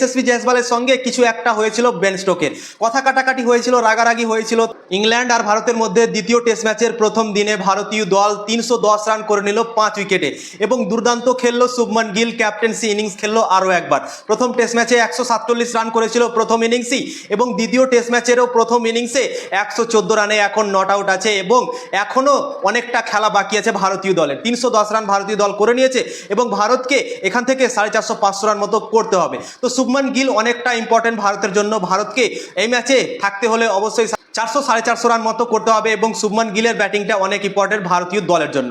SSB জয়সওয়ালের সঙ্গে কিছু একটা হয়েছিল বেন স্টোকের কথা কাটাকাটি হয়েছিল, রাগারাগি হয়েছিল। ইংল্যান্ড আর ভারতের মধ্যে দ্বিতীয় টেস্ট ম্যাচের প্রথম দিনে ভারতীয় দল তিনশো দশ রান করে নিল পাঁচ উইকেটে এবং দুর্দান্ত খেললো শুভমান গিল, ক্যাপ্টেন্সি ইনিংস খেললো আরও একবার। প্রথম টেস্ট ম্যাচে একশো সাতচল্লিশ রান করেছিল প্রথম ইনিংসই এবং দ্বিতীয় টেস্ট ম্যাচেরও প্রথম ইনিংসে একশো চোদ্দ রানে এখন নট আউট আছে এবং এখনও অনেকটা খেলা বাকি আছে ভারতীয় দলের। তিনশো দশ রান ভারতীয় দল করে নিয়েছে এবং ভারতকে এখান থেকে সাড়ে চারশো পাঁচশো রান মতো করতে হবে। তো শুভমান গিল অনেকটা ইম্পর্টেন্ট ভারতের জন্য। ভারতকে এই ম্যাচে থাকতে হলে অবশ্যই চারশো সাড়ে চারশো রান মতো করতে হবে এবং শুভমান গিলের ব্যাটিংটা অনেক ইম্পর্টেন্ট ভারতীয় দলের জন্য।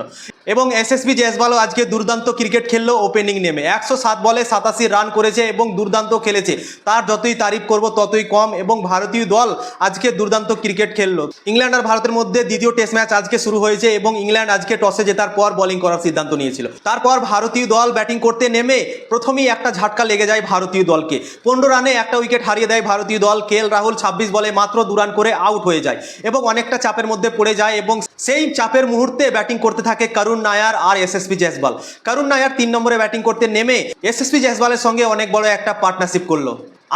এবং এসএসবি জয়সওয়ালও আজকে দুর্দান্ত ক্রিকেট খেললো ওপেনিং নেমে। একশো সাত বলে সাতাশি রান করেছে এবং দুর্দান্ত খেলেছে। তার যতই তারিফ করব, ততই কম এবং ভারতীয় দল আজকে দুর্দান্ত ক্রিকেট খেললো। ইংল্যান্ড আর ভারতের মধ্যে দ্বিতীয় টেস্ট ম্যাচ আজকে শুরু হয়েছে এবং ইংল্যান্ড আজকে টসে জেতার পর বোলিং করার সিদ্ধান্ত নিয়েছিল। তারপর ভারতীয় দল ব্যাটিং করতে নেমে প্রথমেই একটা ঝাটকা লেগে যায় ভারতীয় দলকে। পনেরো রানে একটা উইকেট হারিয়ে দেয় ভারতীয় দল। কে রাহুল ছাব্বিশ বলে মাত্র দু রান করে আউট হয়ে যায় এবং অনেকটা চাপের মধ্যে পড়ে যায় এবং সেই চাপের মুহূর্তে ব্যাটিং করতে থাকে করুণ নায়ার আর এসএসপি জয়সবাল করুণ নায়ার তিন নম্বরে ব্যাটিং করতে নেমে এসএসপি জয়সবালের সঙ্গে অনেক বড় একটা পার্টনারশিপ করল।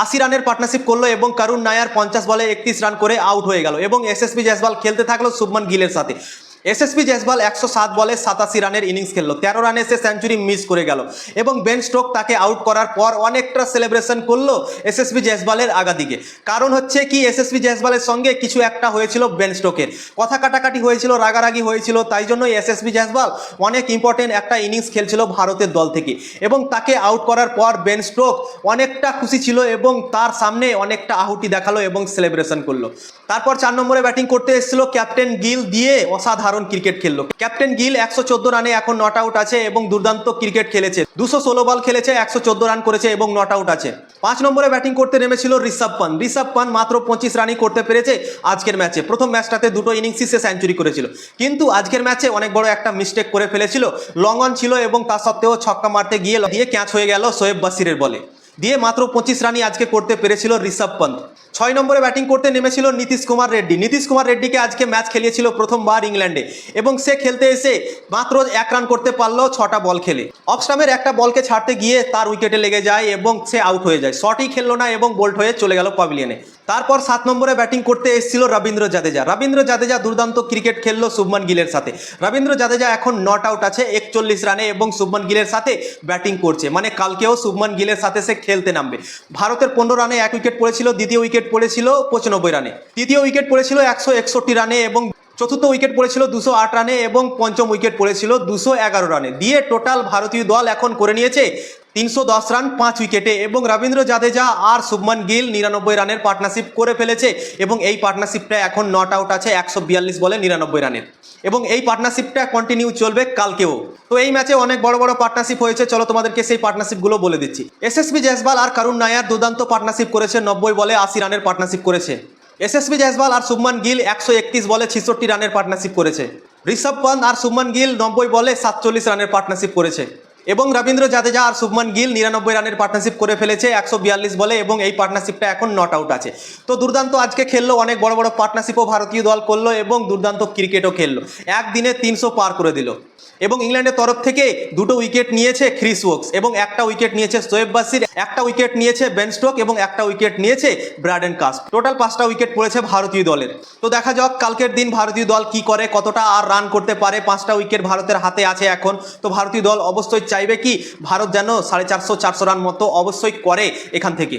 আশি রানের পার্টনারশিপ করল এবং করুণ নায়ার পঞ্চাশ বলে একত্রিশ রান করে আউট হয়ে গেল এবং এসএসপি জয়সওয়াল খেলতে থাকল শুভমান গিলের সাথে। এসএসপি জয়সওয়াল একশো সাত বলে সাতাশি রানের ইনিংস খেললো। তেরো রানে সে সেঞ্চুরি মিস করে গেল এবং বেন স্টোক তাকে আউট করার পর অনেকটা সেলিব্রেশন করল এসএসবি জয়সওয়ালের আগা দিকে কারণ হচ্ছে কি এসএসবি জয়সওয়ালের সঙ্গে কিছু একটা হয়েছিল বেন স্টোকের কথা কাটাকাটি হয়েছিল, রাগারাগি হয়েছিল, তাই জন্য এসএসবি জয়সওয়াল অনেক ইম্পর্টেন্ট একটা ইনিংস খেলছিল ভারতের দল থেকে এবং তাকে আউট করার পর বেন স্টোক অনেকটা খুশি ছিল এবং তার সামনে অনেকটা আহুতি দেখাল এবং সেলিব্রেশন করল। তারপর চার নম্বরে ব্যাটিং করতে এসেছিল ক্যাপ্টেন গিল দিয়ে অসাধারণ ক্রিকেট খেললো। ক্যাপ্টেন গিল একশো চোদ্দ রানে এখন নট আউট আছে এবং দুর্দান্ত ক্রিকেট খেলেছে। দুশো ষোলো বল খেলেছে, একশো চোদ্দ রান করেছে এবং নট আউট আছে। পাঁচ নম্বরে ব্যাটিং করতে নেমেছিল ঋষভ পান ঋষভ পান মাত্র পঁচিশ রানই করতে পেরেছে আজকের ম্যাচে। প্রথম ম্যাচটাতে দুটো ইনিংসই সে সেঞ্চুরি করেছিল। কিন্তু আজকের ম্যাচে অনেক বড় একটা মিস্টেক করে ফেলেছিল। লং অন ছিল এবং তা সত্ত্বেও ছক্কা মারতে গিয়ে দিয়ে ক্যাচ হয়ে গেল সোয়েব বাসিরের বলে। দিয়ে মাত্র পঁচিশ রানই আজকে করতে পেরেছিল ঋষভ পন্ত ছয় নম্বরে ব্যাটিং করতে নেমেছিল নীতিশ কুমার রেড্ডি। নীতিশ কুমার রেড্ডিকে আজকে ম্যাচ খেলিয়েছিল প্রথমবার ইংল্যান্ডে এবং সে খেলতে এসে মাত্র এক রান করতে পারল ছটা বল খেলে। অফস্টামের একটা বলকে ছাড়তে গিয়ে তার উইকেটে লেগে যায় এবং সে আউট হয়ে যায়। শটই খেললো না এবং বোল্ট হয়ে চলে গেল পাভিলিয়নে। তারপর সাত নম্বরে ব্যাটিং করতে এসেছিল রবীন্দ্র জাদেজা। রবীন্দ্র জাদেজা দুর্দান্ত ক্রিকেট খেললো শুভমান গিলের সাথে। রবীন্দ্র জাদেজা এখন নট আউট আছে একচল্লিশ রানে এবং শুভমান গিলের সাথে ব্যাটিং করছে। মানে কালকেও শুভমান গিলের সাথে সে খেলতে নামবে। ভারতের পনেরো রানে এক উইকেট পড়েছিল, দ্বিতীয় উইকেট পড়েছিল পঁচানব্বই রানে। তৃতীয় উইকেট পড়েছিল একশো একষট্টি রানে এবং চতুর্থ উইকেট পড়েছিল দুশো আট রানে এবং পঞ্চম উইকেট পড়েছিল দুশো এগারো রানে। দিয়ে টোটাল ভারতীয় দল এখন করে নিয়েছে তিনশো দশ রান, পাঁচ উইকেটে এবং রবীন্দ্র জাদেজা আর শুভমান গিল নিরানব্বই রানের পার্টনারশিপ করে ফেলেছে এবং এই পার্টনারশিপটা এখন নট আউট আছে একশো বিয়াল্লিশ বলে নিরানব্বই রানের। এবং এই পার্টনারশিপটা কন্টিনিউ চলবে কালকেও। তো এই ম্যাচে অনেক বড় বড় পার্টনারশিপ হয়েছে, চলো তোমাদেরকে সেই পার্টনারশিপগুলো বলে দিচ্ছি। এসএসবি জয়সওয়াল আর করুণ নায়ার দুর্দান্ত পার্টনারশিপ করেছে, নব্বই বলে আশি রানের পার্টনারশিপ করেছে। এসএসবি জয়সওয়াল আর শুভমান গিল একশো একত্রিশ বলে ছিষট্টি রানের পার্টনারশিপ করেছে। ঋষভ পন্ত আর শুভমান গিল নব্বই বলে সাতচল্লিশ রানের পার্টনারশিপ করেছে। এবং রবীন্দ্র জাদেজা আর শুভমান গিল নিরানব্বই রানের পার্টনারশিপ করে ফেলেছে একশো বিয়াল্লিশ বলে এবং এই পার্টনারশিপটা এখন নট আউট আছে। তো দুর্দান্ত আজকে খেললো, অনেক বড় বড় পার্টনারশিপও ভারতীয় দল করল এবং দুর্দান্ত ক্রিকেটও খেললো। একদিনে তিনশো পার করে দিল। এবং ইংল্যান্ডের তরফ থেকে দুটো উইকেট নিয়েছে ক্রিস ওয়ার্কস এবং একটা উইকেট নিয়েছে সোয়েব বাসির, একটা উইকেট নিয়েছে বেন স্টোক এবং একটা উইকেট নিয়েছে ব্র্যাডেন কাস্ট। টোটাল পাঁচটা উইকেট পড়েছে ভারতীয় দলের। তো দেখা যাক কালকের দিন ভারতীয় দল কি করে, কতটা আর রান করতে পারে, পাঁচটা উইকেট ভারতের হাতে আছে এখন। তো ভারতীয় দল অবশ্যই চাইবে কি, ভারত যেন সাড়ে চারশো চারশো রান মতো অবশ্যই করে এখান থেকে।